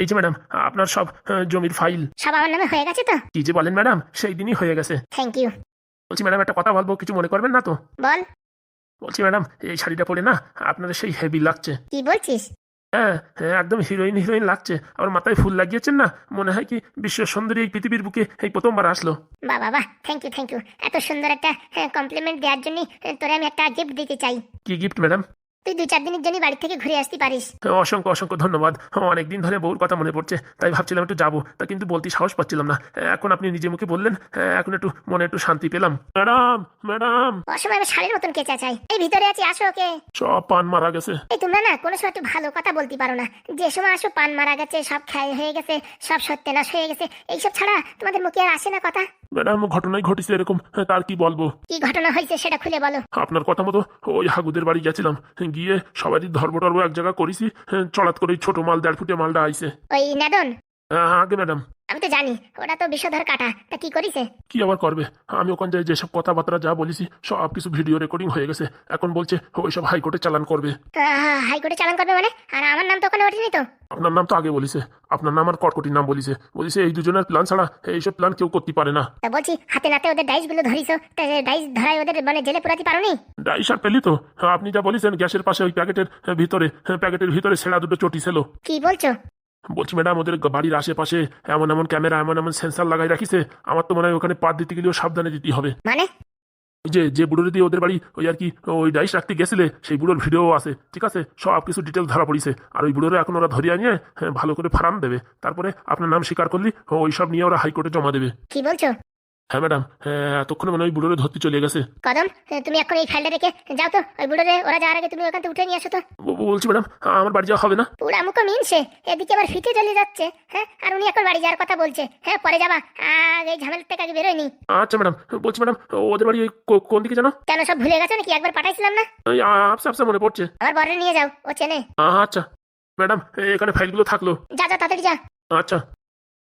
এই যে ম্যাডাম আপনার সব জমির ফাইল। সব আমার নামে হয়ে গেছে তো? কি যে বলেন ম্যাডাম সেই দিনই হয়ে গেছে। থ্যাংক ইউ বলছি ম্যাডাম একটা কথা বলব কিছু মনে করবেন না তো? বল। বলছি ম্যাডাম এই শাড়িটা পরে না আপনার সেই হেভি লাগছে। কি বলছিস? হ্যাঁ হ্যাঁ একদম হিরোইন হিরোইন লাগছে। আবার মাথায় ফুল লাগিয়েছেন না মনে হয় কি বিশ্ব সুন্দরী এই পৃথিবীর বুকে এই প্রথমবার আসলো। বাহ বাবা থ্যাংক ইউ থ্যাংক ইউ এত সুন্দর একটা কমপ্লিমেন্ট দেওয়ার জন্য তোরে আমি একটা গিফট দিতে চাই। কি গিফট ম্যাডাম? তুই দুই চার দিনের জন্য বাড়ি থেকে ঘুরে আসতে পারিস। অসংখ্য অসংখ্য ধন্যবাদ। অনেকদিন ধরে বউর কথা মনে পড়ছে তাই ভাবছিলাম একটু যাব তা কিন্তু বলতে সাহস পাচ্ছিলাম না। এখন আপনি নিজে মুখে বললেন এখন একটু মনে একটু শান্তি পেলাম। Madam madam! অসময় শাড়ির মতন কেচা চাই এই ভিতরে আছি আসো ওকে। সব পান মারা গেছে। এই তোমরা না কোনো সময় একটু ভালো কথা বলতে পারো না। যে সময় আসো পান মারা গেছে সব খাই হয়ে গেছে সব সত্যনাশ হয়ে গেছে এইসব ছাড়া তোমাদের মুখে আর আসে না কথা? ম্যাডাম ঘটনাই ঘটেছে এরকম তার কি বলব? কি ঘটনা হয়েছে সেটা খুলে বলো। আপনার কথা মতো ওই হাগুদের বাড়ি গেছিলাম গিয়ে সবারই ধর্ম টর্ম এক জায়গা করেছি চড়াত করে ছোট মাল দেড় ফুটে মালটা আইসে ওই নাদন? হ্যাঁ, আগে ম্যাডাম। আমি তো জানি ওটা তো বিষধর কাটা। তা কি করিছে? কি আবার করবে? আমি ওখান যাই যেসব কথাবার্তা যা বলেছি সব কিছু ভিডিও রেকর্ডিং হয়ে গেছে। এখন বলছে ওইসব হাইকোর্টে চালান করবে। হাইকোর্টে চালান করবে মানে? আর আমার নাম তো ওখানে ওঠেনি তো? আপনার নাম তো আগে বলিছে। আপনার নাম আর কটকটির নাম বলিছে। বলিছে এই দুজনের প্ল্যান ছাড়া এইসব প্ল্যান কেউ করতে পারে না। তা বলছি হাতে নাতে ওদের ডাইসগুলো ধরিস ডাইস ধরাই ওদের মানে জেলে পুরাতে পারোনি? ডাইস আর পেলি তো? আপনি যা বলেছেন গ্যাসের পাশে ওই প্যাকেটের ভিতরে প্যাকেটের ভিতরে সেরা দুটো চটি ছিল। কি বলছো? বলছি ম্যাডাম ওদের বাড়ির আশেপাশে এমন এমন ক্যামেরা এমন এমন সেন্সার লাগাই রাখিছে। আমার তো মনে হয় ওখানে পাত দিতে গেলেও সাবধানে দিতে হবে। মানে? যে যে বুড়োর দিয়ে ওদের বাড়ি ওই আর কি ওই ডাইস রাখতে গেছিলে সেই বুড়োর ভিডিও আছে ঠিক আছে? সব কিছু ডিটেল ধরা পড়িছে। আর ওই বুড়োরা এখন ওরা ধরিয়ে নিয়ে হ্যাঁ, ভালো করে ফারাম দেবে। তারপরে আপনার নাম স্বীকার করলি ওই সব নিয়ে ওরা হাইকোর্টে জমা দেবে। কি বলছো? হ্যাঁ ম্যাডাম। হ্যাঁ এতক্ষণে মানে ওই বুড়োরে ধরতে চলে গেছে। কদম তুমি এখন এই ফাইলটা রেখে যাও তো। ওই বুড়োরে ওরা যাওয়ার আগে তুমি ওখান থেকে উঠে নিয়ে আসো তো। বলছি ম্যাডাম আমার বাড়ি যাওয়া হবে না? পুরা মুখো মিনছে। এদিকে আবার ফিতে জ্বলে যাচ্ছে হ্যাঁ? আর উনি এখন বাড়ি যাওয়ার কথা বলছে। হ্যাঁ পরে যাবা। আগে এই ঝামেলা থেকে আগে বেরোয়নি। আচ্ছা ম্যাডাম বলছি ম্যাডাম ওদের বাড়ি ওই কোন দিকে জানো কেন সব ভুলে গেছো নাকি? একবার পাঠাইছিলাম না? ওই আপসা আপসা মনে পড়ছে। আমার বরে নিয়ে যাও ও চেনে। আচ্ছা। ম্যাডাম এখানে ফাইলগুলো থাকল। যা যা তাড়াতাড়ি যা। আচ্ছা।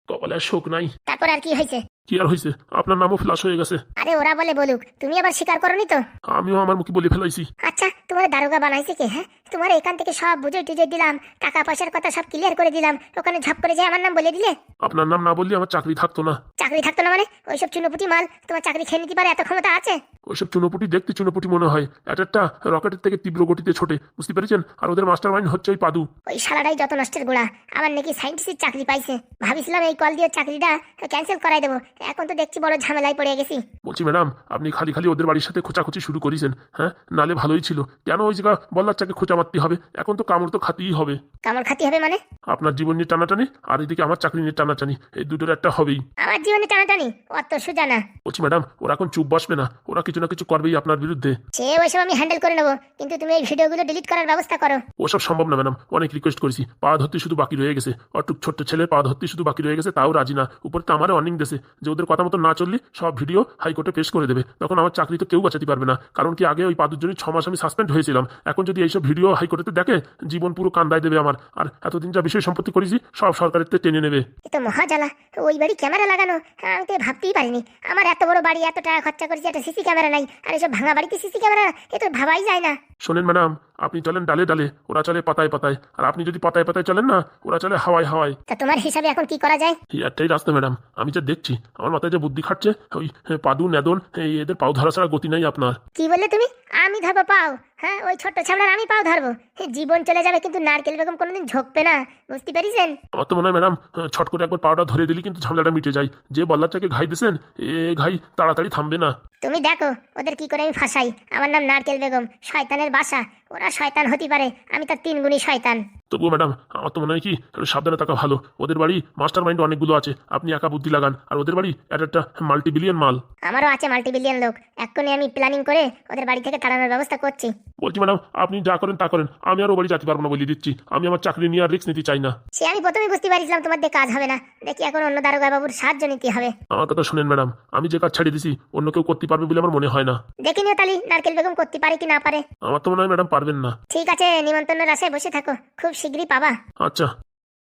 কপালে শোক নাই। তারপর আর কি হয়েছে? কি আর হয়েছে আপনার নামও ফ্লাশ হয়ে গেছে। আরে ওরা বলে বলুক। তুমি আবার স্বীকার করনি তো? আমিও আমার মুখে বলে ফেলাইছি। আচ্ছা তোমার দারোগা বানাইছে কে হ্যাঁ? তোমার এখান থেকে সব বুঝে টুজে দিলাম টাকা পয়সার কথা সব ক্লিয়ার করে দিলাম ওখানে ঝপ করে যায় আমার নাম বলে দিলে? আপনার নাম না বললে আমার চাকরি থাকতো না। চাকরি থাকতো না মানে? ওইসব চুনোপুটি মাল তোমার চাকরি খেয়ে নিতে পারে এত ক্ষমতা আছে? ওইসব চুনোপুটি দেখতে চুনোপুটি মনে হয়। এক একটা রকেটের থেকে তীব্র গতিতে ছোটে বুঝতে পেরেছেন? আর ওদের মাস্টার মাইন্ড হচ্ছে ওই পাদু। ওই শালাটাই যত নষ্টের গোড়া আমার নাকি সাইন্টিস্টের চাকরি পাইছে। ভাবিছিলাম এই কল দিয়ে চাকরিটা ক্যান্সেল করাই দেবো। এখন তো দেখছি বড় ঝামেলায় পড়ে গেছি। বলছি ম্যাডাম আপনি খালি খালি ওদের বাড়ির সাথে খোঁচাখুচি শুরু করেছেন হ্যাঁ? নালে ভালোই ছিল। কেন ওই জায়গা বল্লাচ্চাকে খোঁচা মারতে হবে? এখন তো কামড় তো খাতেই হবে। কামড় খাতি হবে মানে? আপনার জীবন নিয়ে টানাটানি আর এদিকে আমার চাকরি নিয়ে টানাটানি এই দুটোর একটা হবেই। আমার জীবনে টানাটানি? অত সোজা না। বলছি ম্যাডাম ওরা এখন চুপ বসবে না। ওরা কিছু না কিছু করবেই আপনার বিরুদ্ধে। সে ওইসব আমি হ্যান্ডেল করে নেব কিন্তু তুমি এই ভিডিওগুলো ডিলিট করার ব্যবস্থা করো। ওসব সম্ভব না ম্যাডাম। অনেক রিকোয়েস্ট করেছি। পা ধরতে শুধু বাকি রয়ে গেছে। অটুক ছোট্ট ছেলের পা ধরতে শুধু বাকি রয়ে গেছে তাও রাজি না। উপরে তো আমারও অর্নিং দেশে যে ওদের কথা মতো না চললে সব ভিডিও হাইকোর্টে পেশ করে দেবে। তখন আমার চাকরি তো কেউ বাঁচাতে পারবে না। কারণ কি আগে ওই পাদুর জন্য ছ মাস আমি সাসপেন্ড হয়েছিলাম। এখন যদি এইসব ভিডিও হাইকোর্টেতে দেখে জীবন পুরো কান্দায় দেবে আমার। আর এতদিন যা বিষয় সম্পত্তি করেছি সব সরকারের টেনে নেবে। মহা মহাজালা ওই বাড়ি ক্যামেরা লাগানো আমি তো ভাবতেই পারিনি। আমার এত বড় বাড়ি এত টাকা খরচা করেছি একটা সিসি ক্যামেরা নাই। আর এসব ভাঙা বাড়িতে সিসি ক্যামেরা এ তো ভাবাই যায় না। শোনেন ম্যাডাম আপনি চলেন ডালে ডালে ওরা চলে পাতায় পাতায়। আর আপনি যদি পাতায় পাতায় চলেন না ওরা চলে হাওয়ায় হাওয়ায়। তা তোমার হিসাবে এখন কি করা যায়? এই একটাই রাস্তা ম্যাডাম। আমি যা দেখছি আমার মাথায় যে বুদ্ধি খাটছে ওই পাদু নেদন এই এদের পাও ধরা ছাড়া গতি নাই আপনার। কি বললে তুমি? আমি ধরবো পাও। হ্যাঁ ওই ছোট্ট ছামড়ার আমি পাও ধরবো। জীবন চলে যাবে কিন্তু নারকেল বেগম কোনোদিন ঝোঁকবে না। বুঝতে পেরেছেন? আমার তো মনে হয় ম্যাডাম ছট করে একবার পাওয়াটা ধরে দিলি কিন্তু ঝামেলাটা মিটে যায়। যে বল্লারটাকে ঘাই দিয়েছেন এ ঘাই তাড়াতাড়ি থামবে না। তুমি দেখো, ওদের কি করে আমি ফাঁসাই? আমার নাম নারকেল বেগম, শয়তানের বাসা। ওরা শয়তান হতে পারে, আমি তার তিন গুণী শয়তান। তবুও ম্যাডাম আমার তো মনে হয় কি একটু সাবধানে থাকা ভালো। ওদের বাড়ি মাস্টার মাইন্ড অনেকগুলো আছে। আপনি একা বুদ্ধি লাগান। আর ওদের বাড়ি একটা একটা মাল্টি বিলিয়ন মাল আমারও আছে মাল্টিবিলিয়ন লোক। এক্ষুনি আমি প্ল্যানিং করে ওদের বাড়ি থেকে তাড়ানোর ব্যবস্থা করছি। বলছি ম্যাডাম আপনি যা করেন তা করেন। আমি আর ও বাড়ি যেতে পারব না বলে দিচ্ছি। আমি আমার চাকরি নিয়ে আর রিস্ক নিতে চাই না। সে আমি প্রথমেই বুঝতে পারছিলাম তোমার দিয়ে কাজ হবে না। দেখি এখন অন্য দারোগা বাবুর সাহায্য নিতে হবে। আমার কথা শুনেন ম্যাডাম আমি যে কাজ ছাড়িয়ে দিছি অন্য কেউ করতে পারবে বলে আমার মনে হয় না। দেখি নিও তালি নারকেল বেগম করতে পারে কি না পারে। আমার তো মনে হয় ম্যাডাম পারবেন না। ঠিক আছে নিমন্ত্রণের আশায় বসে থাকো। খুব শীঘ্রই পাবা। আচ্ছা।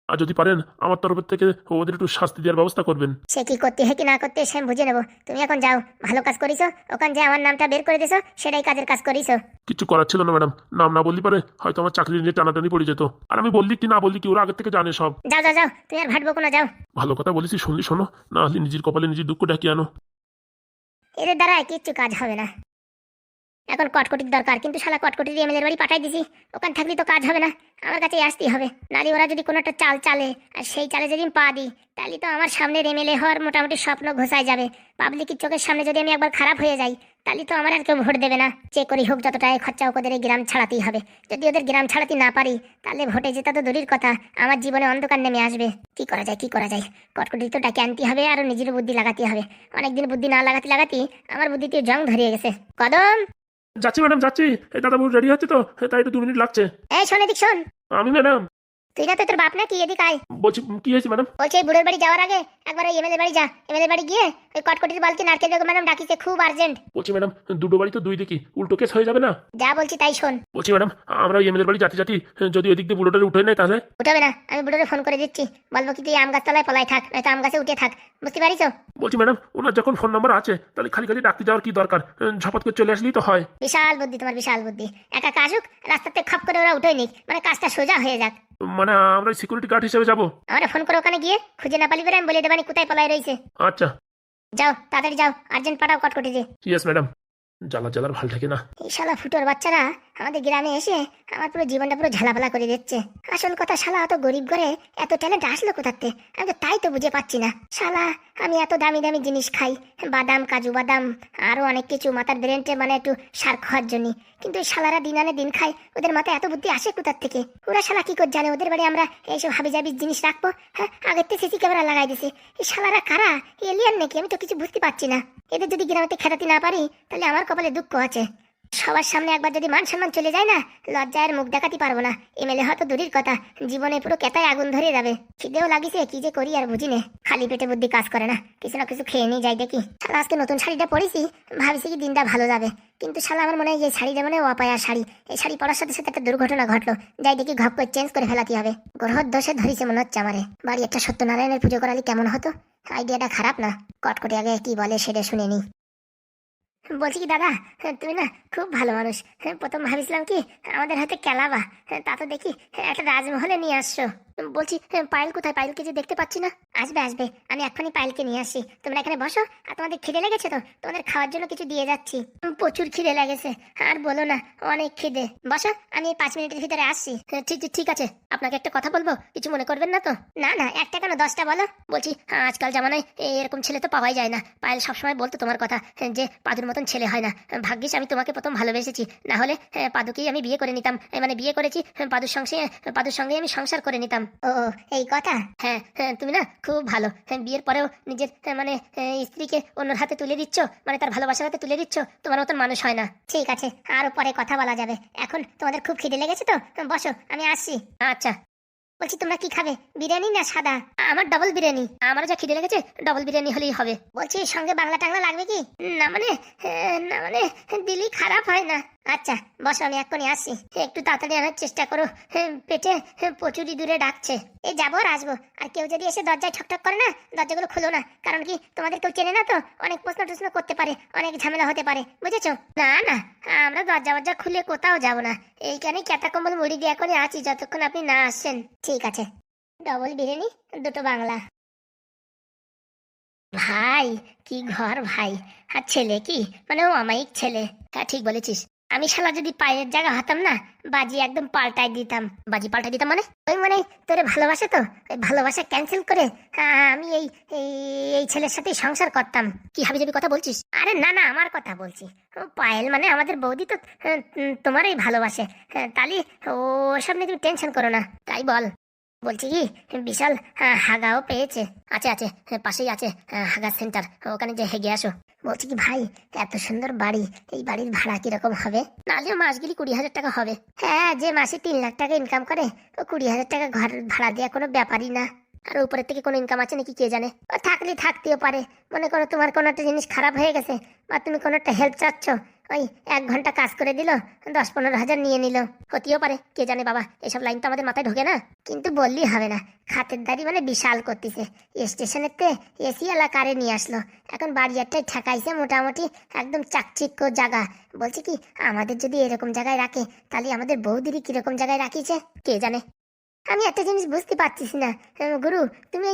আর যদি পারেন আমার তরফের থেকে ওদের একটু শাস্তি দেওয়ার ব্যবস্থা করবেন। সে কি করতে হয় কি না করতে সে বুঝে নেব। তুমি এখন যাও ভালো কাজ করিছো ওখান যে আমার নামটা বের করে দিছো সেটাই কাজের কাজ করিছো। কিছু করার ছিল না ম্যাডাম। নাম না বললি পারে হয়তো আমার চাকরি নিয়ে টানাটানি পড়ে যেত। আর আমি বললি কি না বললি কি ওরা আগের থেকে জানে সব। যাও যাও যাও তুমি আর ভাটবো না যাও। ভালো কথা বলেছি শুনলি শোনো। না হলে নিজের কপালে নিজের দুঃখ ডাকি আনো। এদের দ্বারা কিচ্ছু কাজ হবে না। এখন কটকটির দরকার। কিন্তু শালা কটকটির এমএলএর বাড়ি পাঠাই দিছি, ওখান থাকলে তো কাজ হবে না। আমার কাছে আসতেই হবে। নারী, ওরা যদি কোনো একটা চাল চালে, আর সেই চালে যদি পা দিই, তাহলে তো আমার সামনের এমএলএ হওয়ার মোটামুটি স্বপ্ন ঘোষায় যাবে। পাবলিকের চোখের সামনে যদি আমি একবার খারাপ হয়ে যাই, তাহলে তো আমার আর কেউ ভোট দেবে না। যে করি হোক যত টাকা খরচা ওদের এই গ্রাম ছাড়াতেই হবে। যদি ওদের গ্রাম ছাড়াতে না পারি, তাহলে ভোটে জেতা তো দূরের কথা। আমার জীবনে অন্ধকার নেমে আসবে। কি করা যায়, কি করা যায়? কটকটি তো ডাকে আনতে হবে আর নিজের বুদ্ধি লাগাতে হবে। অনেকদিন বুদ্ধি না লাগাতে লাগাতে আমার বুদ্ধিতে জং ধরিয়ে গেছে। কদম! যাচ্ছি ম্যাডাম যাচ্ছি। এই দাদা বউ রেডি হচ্ছে তো? তাই একটু দু মিনিট লাগছে। এই শোন এদিক শোন। আমি ম্যাডাম। তুই না তো তোর বাপ না কি এদিক আয়। বলছি কি হয়েছে ম্যাডাম বলছে এই বুড়োর বাড়ি যাওয়ার আগে একবার ওই এমএলএ বাড়ি যা। এমএলএ বাড়ি গিয়ে ওই কটকটির বালতি নারকেল বেগম ম্যাডাম ডাকিছে খুব আর্জেন্ট বলছি ম্যাডাম দুটো বাড়ি তো দুই দিকে উল্টো কেস হয়ে যাবে না? যা বলছি তাই শোন। বলছি ম্যাডাম আমরা ওই এমএলএর বাড়ি যাতে যাতি যদি ওই দিক দিয়ে বুড়োটারে উঠে নেয় তাহলে? উঠাবে না আমি বুড়োরে ফোন করে দিচ্ছি। বলব কি তুই আম গাছতলায় পলায় থাক নয়তো আম গাছে উঠে থাক। বুঝতে পারিস বলছি ম্যাডাম ওনার যখন ফোন নাম্বার আছে তাহলে খালি খালি ডাকতে যাওয়ার কি দরকার? ঝপাত করে চলে আসলেই তো হয়। বিশাল বুদ্ধি তোমার বিশাল বুদ্ধি। একা কাজুক রাস্তাতে খাপ করে ওরা উঠে নিক। মানে কাজটা সোজা হয়ে যাক। মানে আমরা সিকিউরিটি গার্ড হিসেবে যাব। আমরা ফোন করে ওখানে গিয়ে খুঁজে না পালি করে আমি বলে দেবানি কোথায় পলায় রয়েছে। আচ্ছা। যাও তাড়াতাড়ি যাও আর্জেন্ট পাঠাও কটকটি দিয়ে ইয়েস ম্যাডাম জ্বালা জ্বালার ভালো থাকে না? এই শালা ফুটোর বাচ্চারা আমাদের গ্রামে এসে আমার পুরো জীবনটা পুরো ঝালাপালা করে দিচ্ছে। আসল কথা, শালা এত গরিব ঘরে এত ট্যালেন্ট আসলো কোথাতে আমি তো তাই তো বুঝে পাচ্ছি না। শালা, আমি এত দামি দামি জিনিস খাই, বাদাম, কাজু বাদাম, আরও অনেক কিছু মাথার ব্রেনটে মানে একটু সার খাওয়ার জন্য। কিন্তু শালারা দিন আনে দিন খায়, ওদের মাথায় এত বুদ্ধি আসে কোথার থেকে? ওরা শালা কি করে জানে? ওদের বাড়ি আমরা এইসব হাবি জাবি জিনিস রাখব হ্যাঁ? আগের থেকে সিসি ক্যামেরা লাগাই দিছে। এই শালারা কারা? এলিয়ান নাকি? আমি তো কিছু বুঝতে পারছি না। এদের যদি গ্রামেতে খেতাতে না পারি, তাহলে আমার কপালে দুঃখ আছে। সবার সামনে একবার যদি মান সম্মান চলে যায় না লজ্জায়ের মুখ দেখাতে পারব না। এমএলএ হয়তো দূরের কথা, জীবনে পুরো কেতায় আগুন ধরে যাবে। খিদেও লাগিছে, কি যে করি আর বুঝি নে। খালি পেটে বুদ্ধি কাজ করে না, কিছু না কিছু খেয়ে নিয়ে যাই দেখি। শালা, আজকে নতুন শাড়িটা পরেছি, ভাবছি কি দিনটা ভালো যাবে। কিন্তু শালা, আমার মনে হয় এই শাড়িটা মানে অপায়া শাড়ি। এই শাড়ি পরার সাথে সাথে একটা দুর্ঘটনা ঘটলো। যাই দেখি ঘপ করে চেঞ্জ করে ফেলাতে হবে। গ্রহ দোষে ধরিছে মনে হচ্ছে আমারে। বাড়ি একটা সত্যনারায়ণের পুজো করালে কেমন হতো? আইডিয়াটা খারাপ না। কটকটি আগে কি বলে সেটা শুনে নি। বলছি কি, দাদা তুমি না খুব ভালো মানুষ। প্রথম ভাবছিলাম কি, আমাদের হাতে কেলাবা। তা তো দেখি একটা রাজমহলে নিয়ে আসছো। বলছি পায়েল কোথায়? পায়েলকে যে দেখতে পাচ্ছি না। আসবে আসবে। আমি এক্ষুনি পায়েলকে নিয়ে আসি। তোমরা এখানে বসো। আর তোমাদের খিদে লেগেছে তো? তোমাদের খাওয়ার জন্য কিছু দিয়ে যাচ্ছি। প্রচুর খিদে লেগেছে। আর বলো না, অনেক খিদে। বসো, আমি পাঁচ মিনিটের ভিতরে আসছি। ঠিক ঠিক আছে। আপনাকে একটা কথা বলব? কিছু মনে করবেন না তো? না না, একটা কেন? দশটা বলো। বলছি আজকাল জামানায় এরকম ছেলে তো পাওয়াই যায় না। পায়েল সবসময় বলতো তোমার কথা যে পাদুর মতন ছেলে হয় না। ভাগ্যিস আমি তোমাকে প্রথম ভালোবেসেছি। না হলে পাদুকেই আমি বিয়ে করে নিতাম। মানে বিয়ে করেছি পাদুর সঙ্গে পাদুর সঙ্গে আমি সংসার করে নিতাম। ও এই কথা? হ্যাঁ হ্যাঁ তুমি না খুব ভালো। হ্যাঁ, বিয়ের পরেও নিজের মানে স্ত্রীকে অন্যর হাতে তুলে দিচ্ছ মানে তার ভালোবাসার হাতে তুলে দিচ্ছ তোমার মতন মানুষ হয় না। ঠিক আছে আরও পরে কথা বলা যাবে। এখন তোমাদের খুব খিদে লেগেছে তো? বসো আমি আসছি। আচ্ছা। বলছি, তোমরা কি খাবে? বিরিয়ানি না সাদা? আমার ডবল বিরিয়ানি। আমারও যা খিদে লেগেছে ডবল বিরিয়ানি হলেই হবে। বলছি, সঙ্গে বাংলা টাংলা লাগবে কি? না মানে না মানে দিলি খারাপ হয় না। আচ্ছা বসো, আমি এক্ষুনি আসছি। একটু তাড়াতাড়ি আনার চেষ্টা করো। পেটে প্রচুরই দূরে ডাকছে। এই যাব আর আসব। আর কেউ যদি এসে দরজায় ঠকঠক করে না, দরজাগুলো খুলো না। কারণ কি, তোমাদের কেউ চেনে না তো? অনেক প্রশ্ন টশ্ন করতে পারে, অনেক ঝামেলা হতে পারে। বুঝেছ? না না, আমরা দরজা ফরজা খুলে কোথাও যাব না। এইখানে ক্যাতা কম্বল মুড়ি দিয়ে এখনই আছি, যতক্ষণ আপনি না আসছেন। ঠিক আছে। ডবল বিরিয়ানি, দুটো বাংলা। ভাই, কি ঘর ভাই। আর ছেলে কি? মানে ও আমায়িক ছেলে। হ্যাঁ ঠিক বলেছিস। আমি শালা যদি পায়ের জায়গা হতাম না বাজি একদম পাল্টাই দিতাম। বাজি পাল্টাই দিতাম মানে? ওই মানে তোরে ভালোবাসে তো? ওই ভালোবাসা ক্যান্সেল করে আহ, আমি এই এই- ছেলের সাথে সংসার করতাম। কি হাবি যাবি কথা বলছিস? আরে না না আমার কথা বলছি। পায়েল মানে আমাদের বৌদি তো তোমারই ভালোবাসে। হ্যাঁ, তাহলে ও সব নিয়ে তুমি টেনশন করো না। তাই বল। বলছি কি বিশাল আহ, হাগাও পেয়েছে। আছে আছে হ্যাঁ, পাশেই আছে আহ, হাগা সেন্টার ওখানে যে হেগে আসো। বলছি কি ভাই এত সুন্দর বাড়ি এই বাড়ির ভাড়া কীরকম হবে? নাহলে মাস গেলে কুড়ি হাজার টাকা হবে। হ্যাঁ যে মাসে তিন লাখ টাকা ইনকাম করে ও কুড়ি হাজার টাকা ঘর ভাড়া দেওয়া কোনো ব্যাপারই না। আর উপরের থেকে কোনো ইনকাম আছে নাকি কে জানে? থাকলে থাকতেও পারে। মনে করো তোমার কোনো একটা জিনিস খারাপ হয়ে গেছে বা তুমি কোনো একটা হেল্প চাচ্ছ ওই এক ঘণ্টা কাজ করে দিল, দশ পনেরো হাজার নিয়ে নিল। হতেও পারে, কে জানে বাবা, এসব লাইন তো আমাদের মাথায় ঢোকে না। কিন্তু বললি হবে না, খাতের দাড়ি মানে বিশাল করতেছে। স্টেশনেতে এসি এলাকারে নিয়ে আসলো। এখন বাড়ি একটাই ঠেকাইছে মোটামুটি একদম চাকচিক্য জায়গা। বলছে কি, আমাদের যদি এরকম জায়গায় রাখে, তাহলে আমাদের বৌদিরই কীরকম জায়গায় রাখিছে? কে জানে? আমি একটা জিনিস বুঝতে পারছিস না। গুরু, তুমি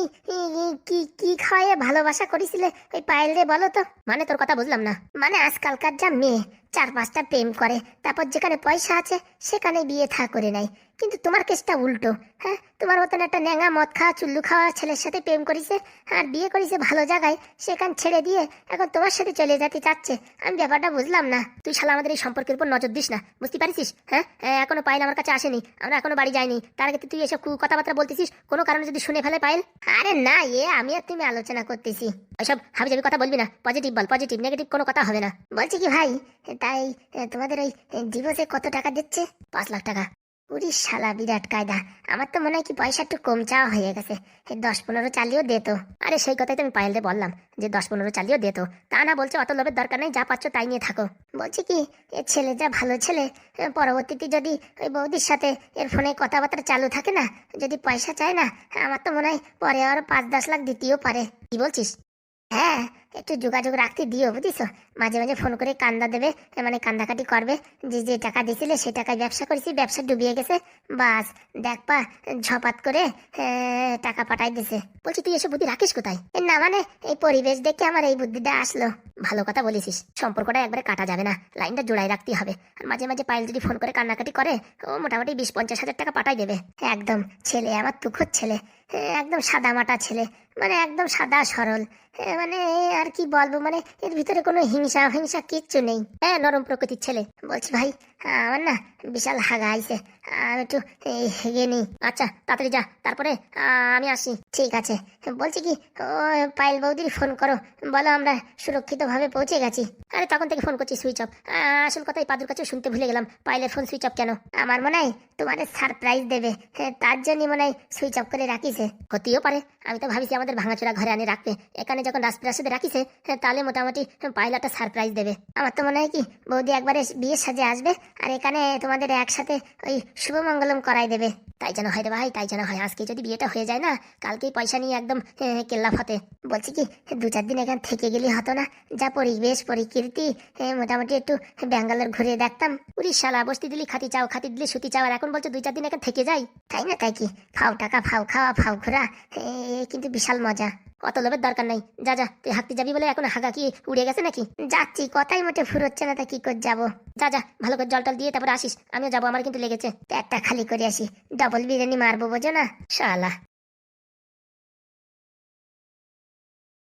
কি কি খাওয়াইয়ে ভালোবাসা করেছিলে ওই পায়েল রে বলো তো? মানে তোর কথা বুঝলাম না। মানে আজকালকার যা মেয়ে, চার পাঁচটা প্রেম করে, তারপর যেখানে পয়সা আছে, সেখানে বিয়ে থা করে নেয় কিন্তু তোমার কেসটা উল্টো হ্যাঁ? তোমার মতন একটা ন্যাঙা, মদ খাওয়া, চুল্লু খাওয়া ছেলের সাথে প্রেম করেছে আর বিয়ে করেছে ভালো জায়গায় সেখান ছেড়ে দিয়ে এখন তোমার সাথে চলে যেতে চাচ্ছে। আমি ব্যাপারটা বুঝলাম না। তুই শালা আমাদের এই সম্পর্কের উপর নজর দিস না, বুঝতে পারিস হ্যাঁ? এখনও পাইল আমার কাছে আসেনি, আমরা এখনও বাড়ি যাইনি। তার আগে তুই এসব কথাবার্তা বলতেছিস, কোনো কারণে যদি শুনে ফেলে পাইল? আরে না এ, আমি আর তুমি আলোচনা করতেছি। ওইসব হাবিজাবি কথা বলবি না পজিটিভ বল পজিটিভ নেগেটিভ কোনো কথা হবে না। বলছি কি ভাই, তাই তোমাদের ওই ডিভোর্সে কত টাকা দিচ্ছে? পাঁচ লাখ টাকা। উরি শালা বিরাট কায়দা। আমার তো মনে হয় কি পয়সা একটু কম চাওয়া হয়ে গেছে। দশ পনেরো চালিয়েও দে তো। আরে সেই কথাই তো আমি বললাম, যে দশ পনেরো চালিয়েও দে তো। তা না বলছে অত লোভের দরকার নেই, যা পাচ্ছ তাই নিয়ে থাকো। বলছি কি, এ ছেলে যা ভালো ছেলে পরবর্তীতে যদি ওই বৌদির সাথে এর ফোনে কথাবার্তা চালু থাকে না, যদি পয়সা চায় না, আমার তো মনে হয় পরে আরও পাঁচ দশ লাখ দিতেও পারে। কি বলছিস? হ্যাঁ একটু যোগাযোগ রাখতে দিও বুঝিস মাঝে মাঝে ফোন করে কান্দা দেবে মানে কান্দাকাটি করবে। যে যে টাকা দিছিলে সে টাকায় ব্যবসা করেছি, ব্যবসা ডুবিয়ে গেছে। বাস, দেখ পা, ঝপাত করে টাকা পাঠাই দিছে। বলছি, তুই এসব বুদ্ধি রাখিস কোথায়? না মানে এই পরিবেশ দেখে আমার এই বুদ্ধিটা আসলো। ভালো কথা বলেছিস। সম্পর্কটা একবারে কাটা যাবে না। লাইনটা জোড়াই রাখতে হবে। আর মাঝে মাঝে পাইল যদি ফোন করে কান্নাকাটি করে, ও মোটামুটি বিশ পঞ্চাশ হাজার টাকা পাঠাই দেবে। একদম ছেলে, আমার তুখোর ছেলে। একদম সাদা মাটা ছেলে। মানে একদম সাদা সরল। মানে আর কি বলব? মানে এর ভিতরে কোনো হিংসা হিংসা কিচ্ছু নেই। হ্যাঁ নরম প্রকৃতির ছেলে। বলছি ভাই আমার না বিশাল হাগা আইছে। আমি একটু হেগে নি আচ্ছা তাড়াতাড়ি যা। তারপরে আমি আসি। ঠিক আছে। বলছি কি ও পায়েল বৌদির ফোন করো। বলো আমরা সুরক্ষিতভাবে পৌঁছে গেছি। আরে তখন থেকে ফোন করছি সুইচ অফ। আসল কথাই পাদুর কাছে শুনতে ভুলে গেলাম। পায়েলের ফোন সুইচ অফ কেন? আমার মনে হয় তোমাদের সারপ্রাইজ দেবে। হ্যাঁ, তার জন্য মনে হয় সুইচ অফ করে রাখিছে। হতেও পারে। আমি তো ভাবিছি আমাদের ভাঙাচোরা ঘরে আনে রাখবে এখানে যখন রাজপ্রাসাদে রাখিছে হ্যাঁ, তাহলে মোটামুটি পায়েল একটা সারপ্রাইজ দেবে। আমার তো মনে হয় কি বৌদি একবারে বিয়ের সাজে আসবে আর এখানে তোমাদের একসাথে ওই শুভমঙ্গলম করাই দেবে। তাই যেন হয় রে ভাই তাই যেন হয়। আজকে যদি বিয়েটা হয়ে যায় না কালকেই পয়সা নিয়ে একদম এ, কেল্লা ফতে। বলছি কি দু চার দিন এখান থেকে গেলে হতো না। যা পরিবেশ পরিকৃতি মোটামুটি একটু ব্যাঙ্গালোর ঘুরে দেখতাম। উড়িষ্যালা বস্তি দিলি খাতি চাও খাতি দিলি সুতি চাও আর এখন বলছো দুই চার দিন এখান থেকে যাই? তাই না তাই কি? ফাও টাকা ফাও খাওয়া ফাও ঘোরা কিন্তু বিশাল মজা। অত লোভের দরকার নাই। যা যা, তুই হাঁকতে যাবি বলে এখন হাগা কি উড়ে গেছে নাকি? যাচ্ছি, কথাই মোটে ফুরোচ্ছে না তা কি করে যাব? যা যা, ভালো করে জল টল দিয়ে তারপর আসিস। আমিও যাব, আমার কিন্তু লেগেছে। একটা খালি করে আসি। ডবল বিরিয়ানি মারবো, বোঝো না? শালা।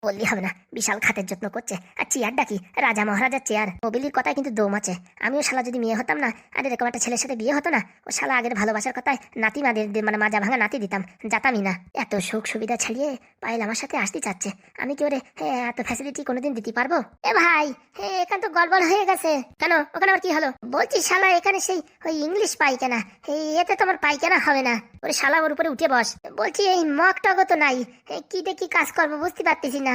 বললি হবে না। বিশাল খাতের যত্ন করছে। আর চেয়ারটা কি? রাজা মহারাজার চেয়ার। মোবিলির কথায় কিন্তু দম আছে। আমিও শালা যদি মেয়ে হতাম না আর এরকম একটা ছেলের সাথে বিয়ে হতো না ও শালা আগের ভালোবাসার কথায় নাতি মাদের মানে মাজা ভাঙা নাতি দিতাম যাতামই না। এত সুখ সুবিধা ছাড়িয়ে পায়েল আমার সাথে আসতে চাচ্ছে। আমি কি ওরে হে, এত ফ্যাসিলিটি কোনোদিন দিতে পারব? এ ভাই হে এখান তো গড়বড় হয়ে গেছে। কেন? ওখানে আবার কি হলো? বলছি শালা এখানে সেই ওই ইংলিশ পাইখানা এই এতে তোমার পাইখানা হবে না। ওরে শালা ওর উপরে উঠে বস। বলছি এই মগ টগ তো নাই। কি দেখি কাজ করব বুঝতে পারতেছি না।